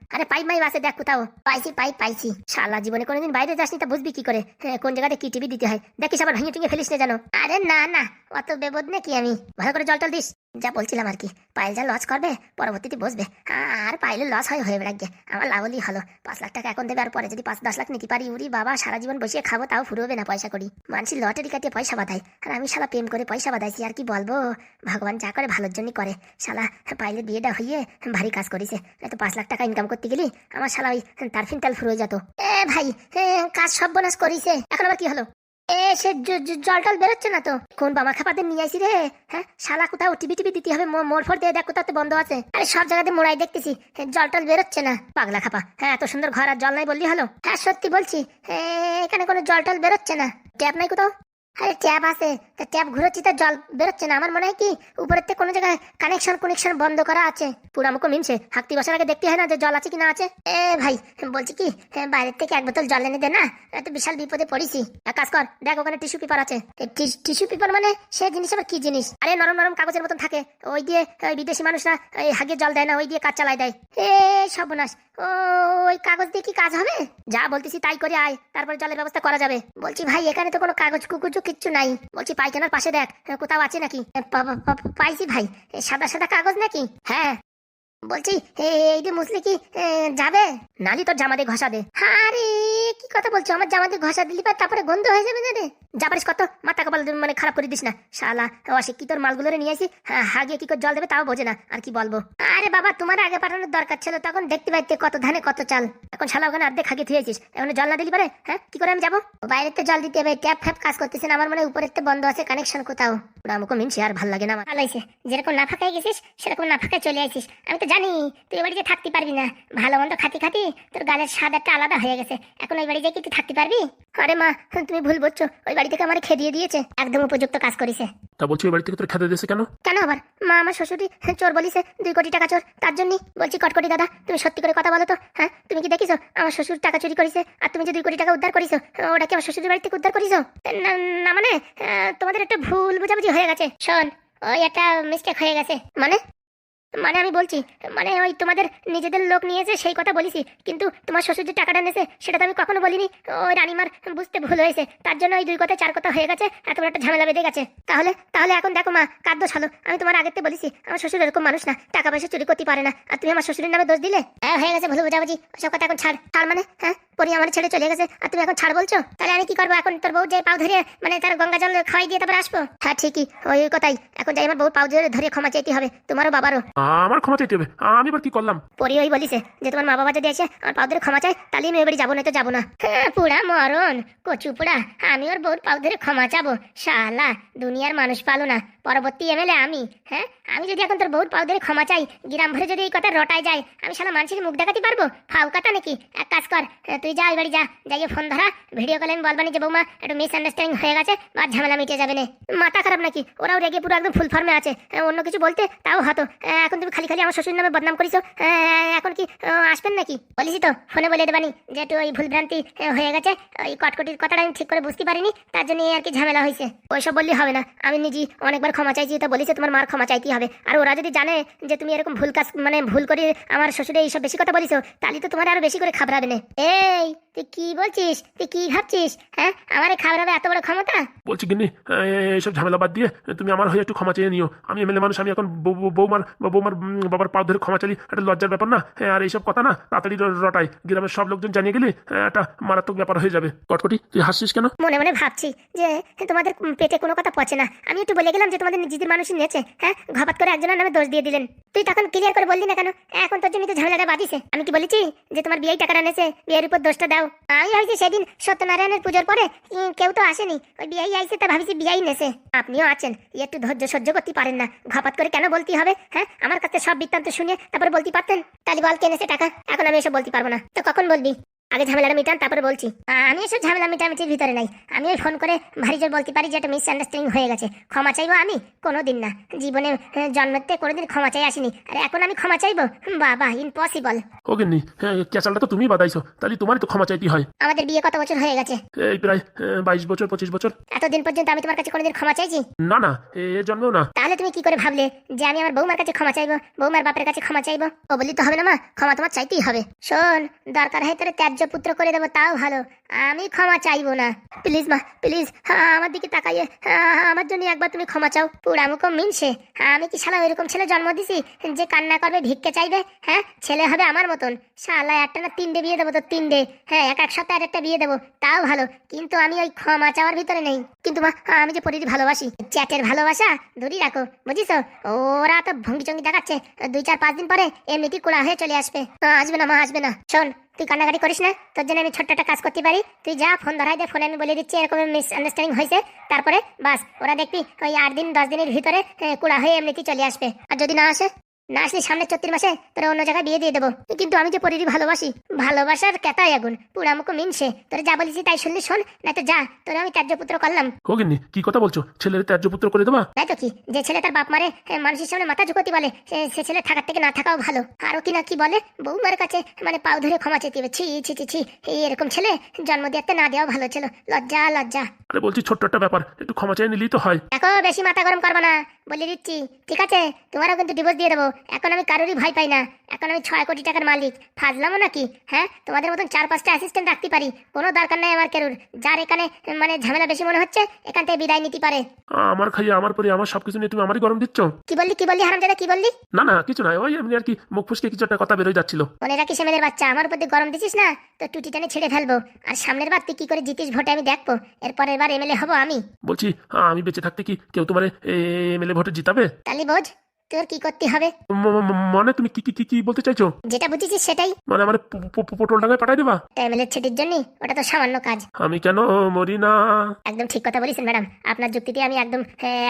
আরে পাইপ মাই বাসে দেখ কোথাও। পাইছি, পাইপ পাইছি। শালা, জীবনে কোনোদিন বাইরে যাসনি তা বুঝবি কি করে? কোন জায়গাতে কি টিভি দিতে হয়? দেখিস আবার ভেঙে টুঙে ফেলিস না জানো আরে না না, অত বেবোধ নাকি আমি? ভালো করে জল টল দিস। যা বলছিলাম আর কি। পায়েল যা লস করবে, পরবর্তীতে বসবে। আর পাইলে লস হয় হয়ে বেড়াকে আমার লাভলি হলো। পাঁচ লাখ টাকা এখন দেবে আর পরে যদি পাঁচ, দশ লাখ নিতে পারি, উড়ি বাবা, সারা জীবন বসিয়ে খাব, তাও ফুরবে না পয়সা করি মানুষের লটারি কাটিয়ে পয়সা বাঁধায় আর আমি শালা প্রেম করে পয়সা বাঁধাইছি, আর কি বলব? ভগবান যা করে ভালোর জন্যই করে। শালা পাইলে বিয়েটা হইয়ে ভারী কাজ করিছে। এত পাঁচ লাখ টাকা ইনকাম করতে গেলি আমার শালা ওই তার ফিনটাল ফুরে যেত। এ ভাই কাজ সব বোনাস করিছে। এখন আবার কি হলো? এ, সে জল টল বেরোচ্ছে না তো? কোন বামা খাপাতে নিয়ে আসি রে? হ্যাঁ শালা কোথাও টিভি টিভি দিতে হবে মোড় ফোড় দিয়ে দেখ কোথাও তো বন্ধ আছে। আরে সব জায়গাতে মোড়াই দেখতেছি। জল টল বেরোচ্ছে না। পাগলা খাপা। হ্যাঁ এত সুন্দর ঘর আর জল নাই বললি হলো? হ্যাঁ সত্যি বলছি। এখানে কোনো জল টল বেরোচ্ছে না। ট্যাপ নাই কোথাও? আরে ট্যাপ আছে, তা ট্যাপ ঘুরোচ্ছি তো জল বেরোচ্ছে না। আমার মনে হয় কি উপরের থেকে কোনো জায়গায় কানেকশন কানেকশন বন্ধ করা আছে। পুরো আমাকে মিনছে। হাঁকতি বসার আগে দেখতে হয় না যে জল আছে কি না আছে? এ ভাই, বলছি কি বাইরের থেকে এক বোতল জল এনে দে না। এত বিশাল বিপদে পড়েছি। এক কাজ কর, দেখ ওখানে টিস্যু পেপার আছে। টিস্যু পেপার মানে সে জিনিস আবার কি জিনিস? আরে নরম নরম কাগজের মতন থাকে। ওই দিয়ে বিদেশি মানুষরা এই হাগে জল দেয় না, ওই দিয়ে কাজ চালায় দেয়। এ সর্বনাশ। ও, ওই কাগজ দিয়ে কি কাজ হবে? যা বলতেছি তাই করে আয়, তারপর জলের ব্যবস্থা করা যাবে। বলছি ভাই, এখানে তো কোনো কাগজ কুকুজু কিচ্ছু নাই। বলছি পায়খানার পাশে দেখ, কোথাও আছে নাকি? পাইছি ভাই। সাদা সাদা কাগজ নাকি? হ্যাঁ। বলছি এই যে মুসলি কি যাবে? নালি তোর জামা দিয়ে ঘষা দে। আরে, কি কথা বলছো? আমার জামা দিয়ে ঘষা দিলি পর তারপরে গন্ধ হয়ে যাবে না রে? যা পারিস কত মাথা কপাল মানে খারাপ করে দিস না। শালা, অশিক্ষিত মালগুলো নিয়ে আসি হাগিয়ে কি করে জল দেবে তাও বোঝে না, আর কি বলব? আরে বাবা, তোমার আগে পাঠানোর দরকার ছিল, তখন দেখতে পাইতে কত ধানে কত চাল। এখন শালা ওখানে অর্ধেক হাগিয়ে থুয়েছিস এখন জল না দিলি পারে হ্যাঁ কি করে আমি যাব? বাইরে তো জল দিতে হবে, ট্যাপ ফ্যাপ কাজ করতেছে না, আমার মনে উপরের তো বন্ধ আছে কানেকশন কোথাও। ওরা আমাকে মিনছে, আর ভালো লাগে না আমার। ভালো যেরকম না ফাঁকায় গেছিস, সেরকম না ফাঁকায় চলে আসিস। আমি তো জানি তুই এ বাড়িতে থাকতে পারবি না। ভালো মন্দ খাতি খাতি তোর গালের স্বাদ একটা আলাদা হয়ে গেছে। এখন ওই বাড়ি যাই কি তুই থাকতে পারবি? আরে মা তুমি ভুল বলছো। ওই বাড়ি থেকে আমার খেদিয়ে দিয়েছে। একদম উপযুক্ত কাজ করেছে। তা বলছি ওই বাড়ি থেকে তোর খেতে দিয়েছে কেন? কেন আবার? মা আমার শ্বশুরই চোর বলিছে দুই কোটি টাকা চোর। তার জন্যই বলছি কটকটি দাদা তুমি সত্যি করে কথা বলো তো। হ্যাঁ তুমি কি দেখিছো? আমার শ্বশুর টাকা চুরি করেছে আর তুমি যে দুই কোটি টাকা উদ্ধার করেছ ওটা কি আমার শ্বশুরের বাড়ি থেকে উদ্ধার করেছ? না মানে তোমাদের একটা ভুল বোঝাবুঝি হয়ে গেছে। শোন ওই একটা মিস্টেক হয়ে গেছে। মানে? মানে আমি বলছি মানে ওই তোমাদের নিজেদের লোক নিয়েছে সেই কথা বলিছি কিন্তু তোমার শ্বশুর যে টাকাটা নেছে সেটা তো আমি কখনো বলিনি। ওই রানিমার বুঝতে ভুল হয়েছে, তার জন্য ওই দুই কথা, চার কথা হয়ে গেছে, এত বড় একটা ঝামেলা বেঁধে গেছে। তাহলে তাহলে এখন দেখো মা, কার দোষ হলো? আমি তোমার থেকে বলেছি আমার শ্বশুর এরকম মানুষ না, টাকা পয়সা চুরি করতে পারে না। আর তুমি আমার শ্বশুরের নামে দোষ দিলে? হ্যাঁ হয়ে গেছে, ভুল বোঝাবুঝি ওসব কথা এখন ছাড়। ছাড় মানে? হ্যাঁ পরি আমার ছেড়ে চলে গেছে, আর তুমি এখন ছাড় বলছো? তাহলে আমি কি করব এখন? তোর বউ যে পাও ধরে মানে তার গঙ্গা জল খাওয়াই দিয়ে তারপর আসব? হ্যাঁ ঠিকই, ওই কথাই। এখন যাই, আমার বউ পাও ধরে ক্ষমা চাইতে হবে, তোমারও বাবারও। আমার ক্ষমা চাইতে হবে। আমি এবার কি করলাম? পরি ওই বলিছে যে তোমার মা বাবা যদি এসে আমার পাও ধরে ক্ষমা চাই তাহলে আমি এবারে যাব না তো যাব না। হ্যাঁ পুরা মরণ। কচু পুরা, আমি ওর বউর পাও ধরে ক্ষমা চাবো। শালা, দুনিয়ার মানুষ পালো না। পরবর্তী এমএলএ আমি হ্যাঁ? আমি যদি এখন তোর পাও ধরে ক্ষমা চাই গ্রাম ভরে যদি এই কথা রটায় যায় আমি শালা মানুষের মুখ দেখাতে পারব? ফাউ কাটা নাকি? এক কাজ কর তুই যা ওই বাড়ি যা যাইয়ে ফোন ধরা ভিডিও কলে আমি বলবানি যে বৌমা একটু মিস আন্ডারস্ট্যান্ডিং হয়ে গেছে বা ঝামেলা মিটে যাবে না। মাথা খারাপ নাকি? ওরাও রেগে পুরো একদম ফুল ফর্মে আছে। অন্য কিছু বলতে তাও হতো। এখন তুমি খালি খালি আমার শ্বশুর নামে বদনাম হ্যাঁ, এখন কি আসবেন নাকি? বলিস তো ফোনে বলে দেবানি যে একটু ওই ভুলভ্রান্তি হয়ে গেছে। ওই কটকটির কথাটা আমি ঠিক করে বুঝতে পারিনি তার জন্য আর কি ঝামেলা হয়েছে ওইসব বললে হবে না। আমি নিজে অনেকবার ক্ষমা চাইছি তো বলিছে তোমার মার ক্ষমা চাইতেই হবে? আর ওরা যদি জানে যে তুমি এরকম ভুল কাজ মানে ভুল করে আমার শ্বশুরে এইসব বেশি কথা বলিছো তাহলে তো তোমার আরও বেশি করে খাবরাবে না। এই তুই কি বলছিস? তুই কি ভাবছিস? হ্যাঁ? আমার খাবরাবে এত বড় ক্ষমতা? বলছি গিন্নি এইসব ঝামেলা বাদ দিয়ে তুমি আমার হয়ে একটু ক্ষমা চেয়ে নিও। আমি এমএলএ মানুষ আমি এখন বৌমার বৌমার বাবার পা ধরে ক্ষমা চালি একটা লজ্জার ব্যাপার না? হ্যাঁ, আর এইসব কথা না তাড়াতাড়ি রটাই। গ্রামের সব লোকজন জানিয়ে গেলে একটা মারাত্মক ব্যাপার হয়ে যাবে। কটকটি তুই হাসছিস কেন? মনে মনে ভাবছি যে তোমাদের পেটে কোনো কথা পচে না। আমি একটু বলে গেলাম যে তোমাদের নিজেদের মানুষই নিয়েছে হ্যাঁ? ঘপাত করে একজনের নামে দোষ দিয়ে দিলেন। তুই তখন ক্লিয়ার করে বললি না কেন? এখন তোর জন্য তো ঝামেলাটা বাদিছে আমি কি বলেছি যে তোমার বিয়েই টাকাটা নেছে বিয়ের উপর দোষটা দাও। আমি ভাবছি সেদিন সত্যনারায়ণের পুজোর পরে কেউ তো আসেনি। ওই বিয়েই আইছে, তা ভাবছি বিয়েই নেছে। আপনিও আছেন একটু ধৈর্য সহ্য করতে পারেন না। ঘপাত করে কেন বলতে হবে হ্যাঁ? আমার কাছে সব বৃত্তান্ত শুনে তারপরে বলতে পারতেন? তাহলে বল কেনেছে টাকা? এখন আমি এসব বলতে পারব না। তো কখন বলবি? আগে ঝামেলাটা মিটান তারপরে বলছি। আমি এসব ঝামেলা মিটামিটির ভিতরে নাই। আমি ওই ফোন করে ভারী জোর বলতে পারি যে একটা মিস আন্ডারস্ট্যান্ডিং হয়ে গেছে। ক্ষমা চাইব আমি? কোনোদিন না। জীবনে জন্মতে কোনোদিন ক্ষমা চাই আসিনি। আর এখন আমি ক্ষমা চাইব? বাবা ইম্পসিবল ও গিন্নি হ্যাঁ ক্যাচালটা তো তুমি বাদাইছো। তাহলে তোমারই তো ক্ষমা চাইতে হয়। আমাদের বিয়ে কত বছর হয়ে গেছে? এই প্রায় বাইশ বছর পঁচিশ বছর। এতদিন পর্যন্ত আমি তোমার কাছে কোনোদিন ক্ষমা চাইছি? না না এ- এর জন্মেও না। তাহলে তুমি কি করে ভাবলে যে আমি আমার বৌমার কাছে ক্ষমা চাইব? বৌমার বাপের কাছে ক্ষমা চাইব? ও বললি তো হবে না মা ক্ষমা তোমার চাইতেই হবে। শোন দরকার হয় তোর ত্যায্য পুত্র করে দেবো, তাও ভালো। আমি ক্ষমা চাইব না। প্লিজ মা, প্লিজ আমার দিকে তাকাইয়ে আমার জন্য একবার তুমি ক্ষমা চাও। পুরামুখো মিনছে। আমি কি শালা এরকম ছেলে জন্ম দিছি যে কান্না করবে, ভিক্ষে চাইবে? হ্যাঁ ছেলে হবে আমার মতন। শালা, একটা না তিনটে বিয়ে দেবো তো তিনটে। হ্যাঁ এক এক সপ্তাহে একটা বিয়ে দেবো, তাও ভালো। কিন্তু আমি ওই ক্ষমা চাওয়ার ভিতরে নেই। কিন্তু মা, আমি যে পরিধি ভালোবাসি, চ্যাটের ভালোবাসা ধরি রাখো বুঝিস ওরা তো ভঙ্গি চঙ্গি দেখাচ্ছে, দুই চার পাঁচ দিন পরে এমনিতেই কোড়া হয়ে চলে আসবে। আসবে না, মা, আসবে না। শোন তুই কান্নাকাটি করিস না, তোর জন্য আমি ছোট্ট একটা কাজ করতে পারি। তুই যা, ফোন ধরাই দে, ফোনে আমি বলে দিচ্ছি, এরকম মিসআন্ডারস্ট্যান্ডিং হয়েছে। তারপরে বাস, ওরা দেখবি ওই আট দিন, দশ দিনের ভিতরে কুড়া হয়ে এমনিতেই চলে আসবে। আর যদি না আসে? না আসলে সামনের চত্রির মাসে তোরা অন্য জায়গায় বিয়ে দিয়ে দেবো। কিন্তু আমি যে পরিরি ভালোবাসি ভালোবাসার কেতাই আগুন। পুরামুখো মিনছে। তোরা যা বলেছি তাই শুনলি শোন না তো যা তোরা আমি ত্যায্য পুত্র করলাম হোগিনি কি কথা বলছো? ছেলের ত্যায্য পুত্র করে দেবা? তাই তো কি? যে ছেলে তার বাপ মারে এ, মানুষের সামনে মাথা ঝুঁকতি বলে সে- সে ছেলে থাকার থেকে না থাকাও ভালো। আরও কি না কি বলে? বৌমার কাছে মানে পাও ধরে ক্ষমা চেতে হবে ছি ছি ছি ছি এই এরকম ছেলে জন্ম দিতে না দেওয়া ভালো ছিল। লজ্জা লজ্জা। আরে বলছি ছোট্ট একটা ব্যাপার একটু ক্ষমা চাই নিলেই তো হয়। দেখো বেশি মাথা গরম করবে না। বলে দিচ্ছি ঠিক আছে তোমারও কিন্তু ডিভোর্স দিয়ে দেবো। এখন আমি কারোরই ভয় পাই না। এখন আমি ছয় কোটি টাকার মালিক। ফাজলামো নাকি? হ্যাঁ তোমাদের মতন চার পাঁচটা অ্যাসিস্ট্যান্ট রাখতে পারি। কোনো দরকার নাই আমার কেরুর। যার এখানে মানে ঝামেলা বেশি মনে হচ্ছে এখান থেকে বিদায় নিতে পারে। আমার খাইয়ে আমার পরে আমার সবকিছু নিয়ে তুমি আমারই গরম দিচ্ছ? কি বললি কি বললি হারামজাদা কি বললি? না না কিছু নয় ওই এমনি আর কি মুখ ফুসকে কিছু একটা কথা বেরোয় যাচ্ছিল। মনে রাখিস মেয়েদের বাচ্চা আমার উপর দিয়ে গরম দিছিস না? তো টুটি টানে ছেড়ে ফেলব। আর সামনের বার তুই কি করে জিতিস ভোটে আমি দেখব? এরপরের বার এমএলএ হব আমি। বলছি আমি বেঁচে থাকতে কি কেউ তোমার এমএলএ ভোটে জিতাবে? তাহলে বোঝ। তোর কি করতে হবে? মানে তুমি কি কি কি বলতে চাইছো? যেটা বুঝেছিস সেটাই। মানে আমার পটল ডাঙায় পাঠাই দেবা? এমএলএ ছেটির জন্য? ওটা তো সামান্য কাজ। আমি কেন মরি না? একদম ঠিক কথা বলেছেন ম্যাডাম। আপনার যুক্তিতে আমি একদম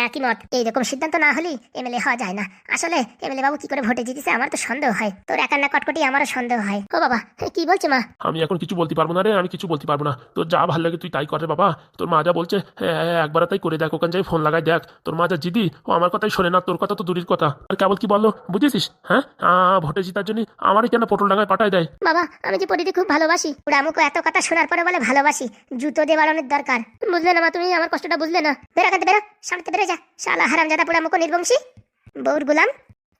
একই মত। এইরকম সিদ্ধান্ত না হলেই এমএলএ হওয়া যায় না। আসলে এমএলএ বাবু কি করে ভোটে জিতেছে আমার তো সন্দেহ হয়। তোর একার না কটকটি আমারও সন্দেহ হয়। ও বাবা কি বলছো মা? আমি এখন কিছু বলতে পারব না রে আমি কিছু বলতে পারব না। তোর যা ভালো লাগে তুই তাই করে বাবা। তোর মা যা বলছে একবার তাই করে দেখ ওখানে যাই ফোন লাগাই দেখ। তোর মা যা জিদি ও আমার কথাই শোনে না তোর কথা তো দূরের কথা। আর কেবল কি বলল বুঝেছিস? হ্যাঁ? ভোটে জিতার জন্য আমারই কেন পটল ডাঙায় পাঠায় দেয়? বাবা আমি যে পরিটি খুব ভালোবাসি ওরা আমাকে এত কথা শোনার পরে বলে ভালোবাসি জুতো দিয়ে অনেক দরকার। বুঝলে না মা তুমি আমার কষ্টটা বুঝলে না। বেরো কাঁদতে বেরো। সামনে বেরো যা। শালা হারাম জাদা পুরা মুখ নির্বংশী। বউর গুলাম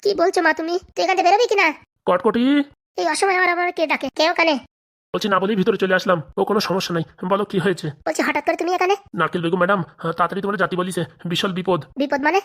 কি বলছো মা তুমি? তুই এখান থেকে বেরোবি কিনা? কটকটি? এই অসময় আমার আমার কে ডাকে? কে ওখানে বলছি না বলেই ভিতরে চলে আসলাম। ও কোনো সমস্যা নাই। বলো কি হয়েছে? বলছি হঠাৎ করে তুমি এখানে? নারকেল বেগম ম্যাডাম তাড়াতাড়ি তোমার জাতি বলিছে বিশাল বিপদ। বিপদ মানে?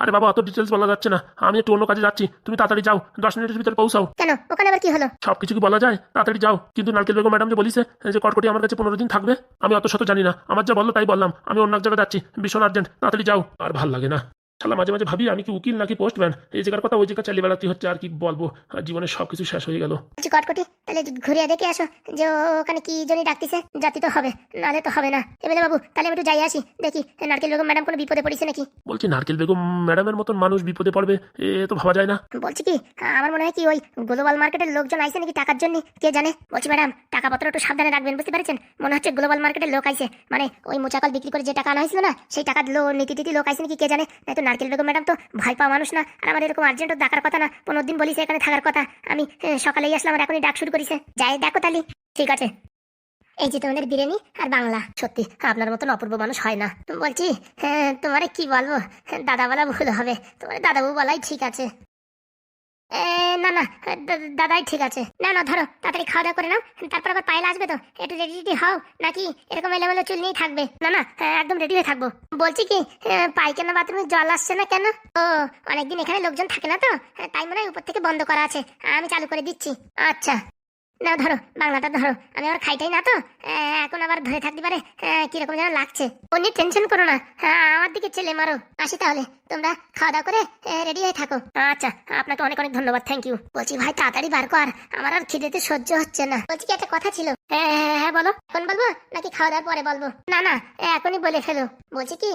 আরে বাবা অত ডিটেলস বলা যাচ্ছে না। আমি একটু অন্য কাজে যাচ্ছি। তুমি তাড়াতাড়ি যাও দশ মিনিটের ভিতরে পৌঁছাও। কেন? ওখানে আবার কি হলো? সব কিছু কি বলা যায়? তাড়াতাড়ি যাও। কিন্তু নারকেল বেগম ম্যাডাম যে বলিছে যে কটকটি আমার কাছে পনেরো দিন থাকবে আমি অত শত জানি না। আমার যা বলল তাই বললাম। আমি অন্য এক জায়গায় যাচ্ছি। ভীষণ আর্জেন্ট তাড়াতাড়ি যাও। আর ভালো লাগে না। শালা মাঝে মাঝে ভাবি আমি কি উকিল নাকি পোস্টম্যান? এই জায়গার কথা ওই জায়গায় চালিয়ে বেড়াতে হচ্ছে আর কি বলব? আর জীবনের সব শেষ হয়ে গেল। বলছি কটকটি তাহলে ঘুরিয়ে দেখে আসো যে ওখানে কি জন্য ডাকতেছে। জাতি তো হবে নাহলে তো হবে না। এমএলএ বাবু তাহলে আমি একটু যাই আসি দেখি নারকেল বেগম ম্যাডাম কোনো বিপদে পড়েছে নাকি? বলছি নারকেল বেগম ম্যাডামের মতন মানুষ বিপদে পড়বে এ তো ভাবা যায় না। বলছি কি আমার মনে হয় কি ওই গ্লোবাল মার্কেটের লোকজন আইছে নাকি টাকার জন্য কে জানে? বলছি ম্যাডাম টাকা পত্র একটু সাবধানে রাখবেন বুঝতে পেরেছেন? মনে হচ্ছে গ্লোবাল মার্কেটের লোক আইছে। মানে ওই মোচাকল বিক্রি করে যে টাকা আনা হয়েছিল না সেই টাকার লো নীতি টিতি লোক আইছে নাকি কে জানে? নাই তো নারকেল বেগম ম্যাডাম তো ভয় পাওয়া মানুষ না, আর আমার এরকম আর্জেন্ট ডাকার কথা না পনেরো দিন বলিস এখানে থাকার কথা। আমি সকালেই আসলাম আর এখনই ডাক শুরু করেছে যাই, দেখো তালি ঠিক আছে। এই যে তোমাদের বিরিয়ানি আর বাংলা, সত্যি, আপনার মতন অপূর্ব মানুষ হয় না। বলছি হ্যাঁ তোমারে কি বলব? দাদা বলা ভুল হবে। তোমার দাদাবু বলাই ঠিক আছে। না না দাদাই ঠিক আছে। না না, ধরো, তাড়াতাড়ি খাওয়া দাওয়া করে নাও, তারপর আবার পায়েল আসবে তো, একটু রেডি রেডি হও, নাকি এরকম এলোমেলো চুল নিয়েই থাকবে। না না একদম রেডি হয়ে থাকব। বলছি কি পায়খানা বাথরুমে জল আসছে না কেন? ও, অনেকদিন এখানে লোকজন থাকে না তো তাই মনে হয় উপর থেকে বন্ধ করা আছে, আমি চালু করে দিচ্ছি। আচ্ছা। না, ধরো, বাংলাটা ধরো, আমি আবার খাইটাই না তো এখন আবার ধরে থাকতে পারে কীরকম যেন লাগছে। অন্য টেনশন করো না হ্যাঁ আমার দিকে ছেলে মারো, আসি তাহলে। তোমরা খাওয়া দাওয়া করে রেডি হয়ে থাকো। আচ্ছা আপনাকে অনেক অনেক ধন্যবাদ থ্যাংক ইউ বলছি ভাই তাড়াতাড়ি বার কর। আমার আর খিদেতে সহ্য হচ্ছে না। বলছি কি একটা কথা ছিল? হ্যাঁ হ্যাঁ হ্যাঁ বলো। এখন বলব নাকি খাওয়া দাওয়ার পরে বলব? না না এখনই বলে ফেলো। বলছি কি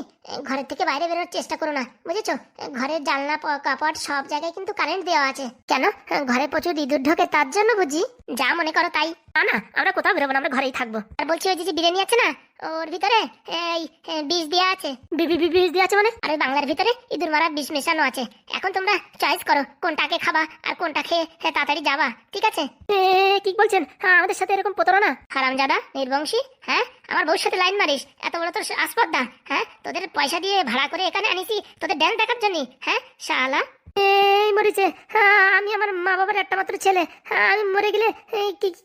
ঘরের থেকে বাইরে বেরোর চেষ্টা করো না বুঝেছ? ঘরের জানলা কাপড় সব জায়গায় কিন্তু কারেন্ট দেওয়া আছে। কেন? ঘরে প্রচুর ইঁদুর ঢোকে তার জন্য বুঝি? যা মনে করো তাই। না না? আমরা কোথাও বেরোবো না আমরা ঘরেই থাকব। আর বলছি ওই যে বিরিয়ানি আছে না ওর ভিতরে এই দেওয়া আছে। দেওয়া আছে মানে? আর ওই বাংলার ভিতরে ইঁদুর মারা মেশানো আছে। এখন তোমরা চয়েস করো কোনটাকে খাবা আর কোনটা খেয়ে তাড়াতাড়ি যাবা ঠিক আছে? কি বলছেন। হ্যাঁ আমাদের সাথে এরকম প্রতারণা। হারামজাদা নির্বংশী হ্যাঁ? আমার বউর সাথে লাইন মারিস এত বড় তোর আসপদ্দা হ্যাঁ? তোদের পয়সা দিয়ে ভাড়া করে এখানে আনিছি তোদের ড্যান দেখার জন্য হ্যাঁ? শালা। এই মরেছে হ্যাঁ, আমি আমার মা বাবার একটা মাত্র ছেলে। হ্যাঁ, আমি মরে গেলে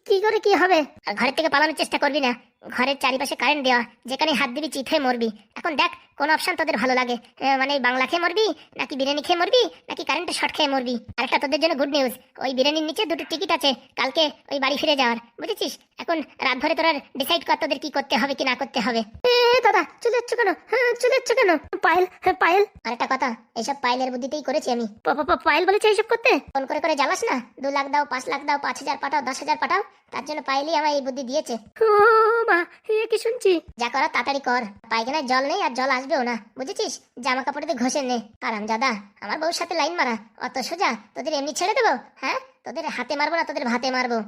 কি করে কি হবে? ঘরের থেকে পালানোর চেষ্টা করবি না। ঘরের চারিপাশে কারেন্ট দেওয়া যেখানে হাত দিবি চিত হয়ে মরবি। এখন দেখ কোন অপশন তোদের ভালো লাগে? মানে বাংলা খেয়ে মরবি নাকি বিরিয়ানি খেয়ে মরবি নাকি কারেন্টের শর্ট খেয়ে মরবি? আরেকটা তোদের জন্য গুড নিউজ ওই বিরিয়ানির নিচে দুটো টিকিট আছে কালকে ওই বাড়ি ফিরে যাওয়ার বুঝেছিস? এখন রাত ভরে তোরা ডিসাইড কর তোদের কি করতে হবে কি না করতে হবে। দাদা চলে যাচ্ছ কেন? হ্যাঁ, চলে যাচ্ছ কেন? পায়েল হ্যাঁ পায়েল। আরেকটা কথা এইসব পায়েলের বুদ্ধিতেই করেছি আমি। পায়েল বলেছে এইসব করতে? ফোন করে করে জ্বালাস না। দু লাখ দাও পাঁচ লাখ দাও পাঁচ হাজার পাঠাও দশ হাজার পাঠাও তার জন্য পায়েলই আমার এই বুদ্ধি দিয়েছে। মা এ কি শুনছি। যা করা, তাড়াতাড়ি কর। পায়খানায় জল নেই আর জল আসবেও না, বুঝেছিস? জামা কাপড়ে ঘষে নে। আরাম দাদা আমার বউর সাথে লাইন মারা, অত সোজা? তোদের এমনি ছেড়ে দেবো হ্যাঁ? তোদের হাতে মারবো না তোদের ভাতে মারবো।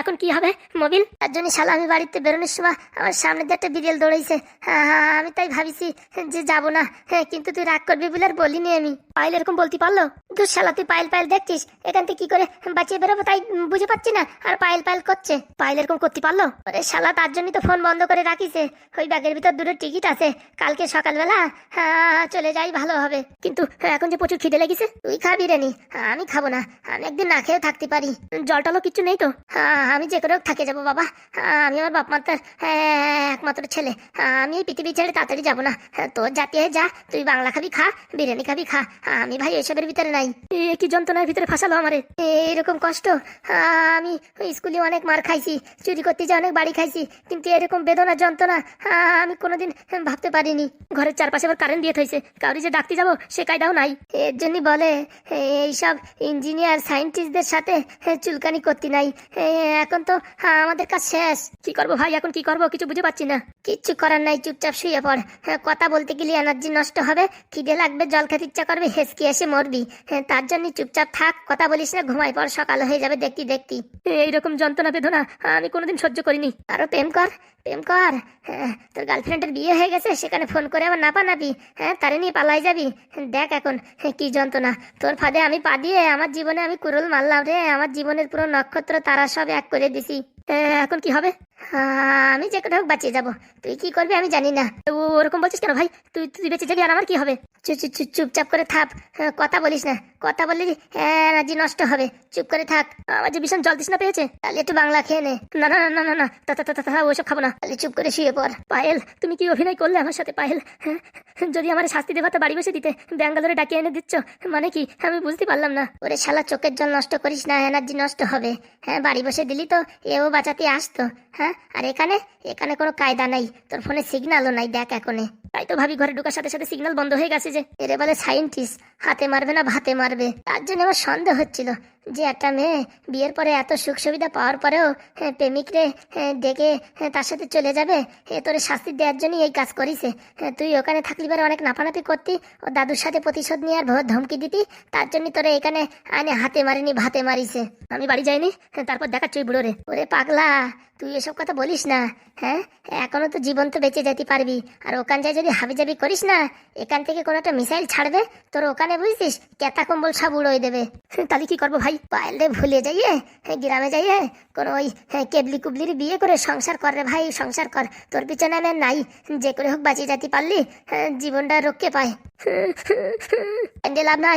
এখন কি হবে মোবিল তার জন্য শালা আমি বাড়িতে বেরোনোর সময় আমার সামনে দিয়ে একটা বিড়েল দৌড়াইছে। হ্যাঁ, হ্যাঁ, আমি তাই ভাবিছি যে যাব না। হ্যাঁ কিন্তু তুই রাগ করবি বলে আর বলিনি আমি। পাইল এরকম বলতে পারল? তুই শালা তুই পাইল পাইল দেখছিস? এখান থেকে কি করে বাঁচিয়ে বেরোবো তাই বুঝে পাচ্ছি না। আর পাইল পাইল করছে। পাইল এরকম করতে পারল? ওরে শালা তার জন্যই তো ফোন বন্ধ করে রাখিছে। ওই ব্যাগের ভিতর দুটো টিকিট আছে। কালকে সকালবেলা হ্যাঁ, চলে যাই ভালো হবে। কিন্তু এখন যে প্রচুর খিদে লেগেছে তুই খাবি রেনি আমি খাব না। আমি একদিন না খেয়েও থাকতে পারি। জল টলও কিছু নেই তো? হ্যাঁ, আমি যে করে থাকে যাব বাবা। হ্যাঁ, আমি আমার বাপ মাতার হ্যাঁ, একমাত্র ছেলে। আমি এই পৃথিবী ছেড়ে তাড়াতাড়ি যাব না। তোর জাতি হয়ে যা তুই বাংলা খাবি খা বিরিয়ানি খাবি খা। আমি ভাই এসবের ভিতরে নাই। কি যন্ত্রণার ভিতরে ফাঁসালো আমারে? এরকম কষ্ট? আমি স্কুলে অনেক মার খাইছি চুরি করতে যা অনেক বাড়ি খাইছি কিন্তু এরকম বেদনা যন্ত্রণা আমি কোনোদিন ভাবতে পারিনি। ঘরের চারপাশে আবার কারেন্ট দিয়ে থইছে কাউরি যে ডাকতে যাব সে কায়দাও নাই। এর জন্যই বলে এইসব ইঞ্জিনিয়ার সায়েন্টিস্টদের সাথে চুলকানি করতে নাই। এখন তো আমাদের কাজ শেষ। কি করব ভাই, এখন কি করব? কিছু বুঝে পাচ্ছি না। কিচ্ছু করার নাই, চুপচাপ শুয়ে পড়। কথা বলতে গেলে এনার্জি নষ্ট হবে। খিদে লাগবে, জল খেতে ইচ্ছা করবে, হেসকি এসে মরবি। তার জন্য চুপচাপ থাক, কথা বলিস না ঘুমাই পর সকাল হয়ে যাবে দেখতি দেখতি। এইরকম যন্ত্রণা, বেদনা আমি কোনোদিন সহ্য করিনি। আরও প্রেম কর প্রেম কর। তোর গার্লফ্রেন্ডের বিয়ে হয়ে গেছে, সেখানে ফোন করে আবার না পানাবি। হ্যাঁ তারে নিয়ে পালাই যাবি। দেখ এখন কি যন্ত্রণা। তোর ফাঁদে আমি পা দিয়ে আমার জীবনে আমি কুরুল মারলাম রে। আমার জীবনের পুরো নক্ষত্র তারা সব এক করে দিছি। এখন কি হবে? আমি যে কোথাও বাঁচিয়ে যাব। তুই কি করবি আমি জানি না। ও ওরকম বলছিস কেন ভাই? তুই তুই বেঁচে যাবি আর আমার কি হবে? চুপ চুপ চুপ চুপচাপ করে থাক কথা বলিস না। কথা বললে এনার্জি নষ্ট হবে। চুপ করে থাক। আমার যে ভীষণ জল তৃষ্ণা পেয়েছে তাহলে একটু বাংলা খেয়ে নে। না না না না না তা তা তা তা তা, ওসব খাব না। তাহলে চুপ করে শুয়ে পড়। পায়েল তুমি কি অভিনয় করলে আমার সাথে পায়েল? হ্যাঁ? যদি আমার শাস্তি দেবা তো বাড়ি বসে দিতে ব্যাঙ্গালোরে ডাকিয়ে এনে দিচ্ছ মানে কি? আমি বুঝতে পারলাম না। ওরে শালা চোখের জল নষ্ট করিস না এনার্জি নষ্ট হবে। হ্যাঁ বাড়ি বসে দিলি তো এও বাঁচাতে আসতো হ্যাঁ? আর এখানে এখানে কোনো কায়দা নাই, তোর ফোনে সিগন্যালও নাই, দেখ এখনে তাই তো ভাবি ঘরে ঢোকার সাথে সাথে সিগন্যাল বন্ধ হয়ে গেছে যে এরে বলে সাইন্টিস্ট হাতে মারবে না ভাতে মারবে। তার জন্য আমার সন্দেহ হচ্ছিল যে একটা মেয়ে বিয়ের পরে এত সুখ সুবিধা পাওয়ার পরেও হ্যাঁ, প্রেমিকরে হ্যাঁ, ডেকে হ্যাঁ, তার সাথে চলে যাবে এ তোরে শাস্তি দেওয়ার জন্যই এই কাজ করিছে। তুই ওখানে থাকলি পরে অনেক নাফানাফি করতি ও দাদুর সাথে প্রতিশোধ নিয়ে আর ধমকি দিতি তার জন্য তোরে এখানে আনে হাতে মারিনি ভাতে মারিছে। আমি বাড়ি যাইনি তারপর দেখাচ্ছি বুড়ো রে ওরে পাগলা তুই এসব কথা বলিস না হ্যাঁ? এখনও তো জীবন তো বেঁচে যেতে পারবি। আর ওখান যায় যদি হাবিজাবি করিস না এখান থেকে কোনো একটা মিসাইল ছাড়বে তোর ওখানে বুঝছিস কেতা কম্বল সব উড়োই দেবে। তাহলে কি করব ভাই? পায়েলে ভুলে যাইয়ে হ্যাঁ, গ্রামে যাইয়ে কোনো ওই হ্যাঁ, কেবলি কুবলির বিয়ে করে সংসার কর রে ভাই সংসার কর। তোর পিছনে আমি নাই। যে করে হোক বাঁচিয়ে যেতে পারলি হ্যাঁ, জীবনটা রক্ষে পায়।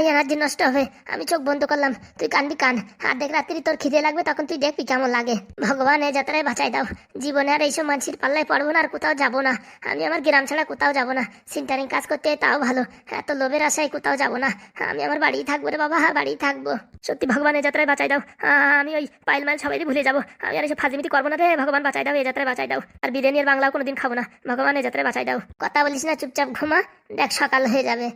এনার্জি নষ্ট হবে। আমি চোখ বন্ধ করলাম। তুই কানবি কান। আর দেখ রাত্রি তোর খিদে লাগবে, তখন তুই দেখবি কেমন লাগে। ভগবান, এ যাত্রায় বাঁচাই দাও। জীবনে আর এইসব মানুষের পাল্লায় পড়ব না, আর কোথাও যাব না। আমি আমার গ্রাম ছাড়া কোথাও যাব না। সিন্টারিং কাজ করতে তাও ভালো। এত লোভের আশায় কোথাও যাব না। আমি আমার বাড়িই থাকব রে বাবা, বাড়িই থাকব। সত্যি ভগবানের যাত্রায় বাঁচাই দাও। আমি ওই পাইল মাইল সবাই ভুলে যাব। আমি আর এসব ফাজিমিতি করব না রে। ভগবান, বাঁচাই দাও এই যাত্রায় বাঁচাই দাও। আর বিরিয়ানি আর বাংলাও কোনোদিন খাব না। ভগবান এই যাত্রায় বাঁচাই দাও। কথা বলিস না, চুপচাপ ঘুমা। দেখ সকাল হয়ে যাবে। பாரு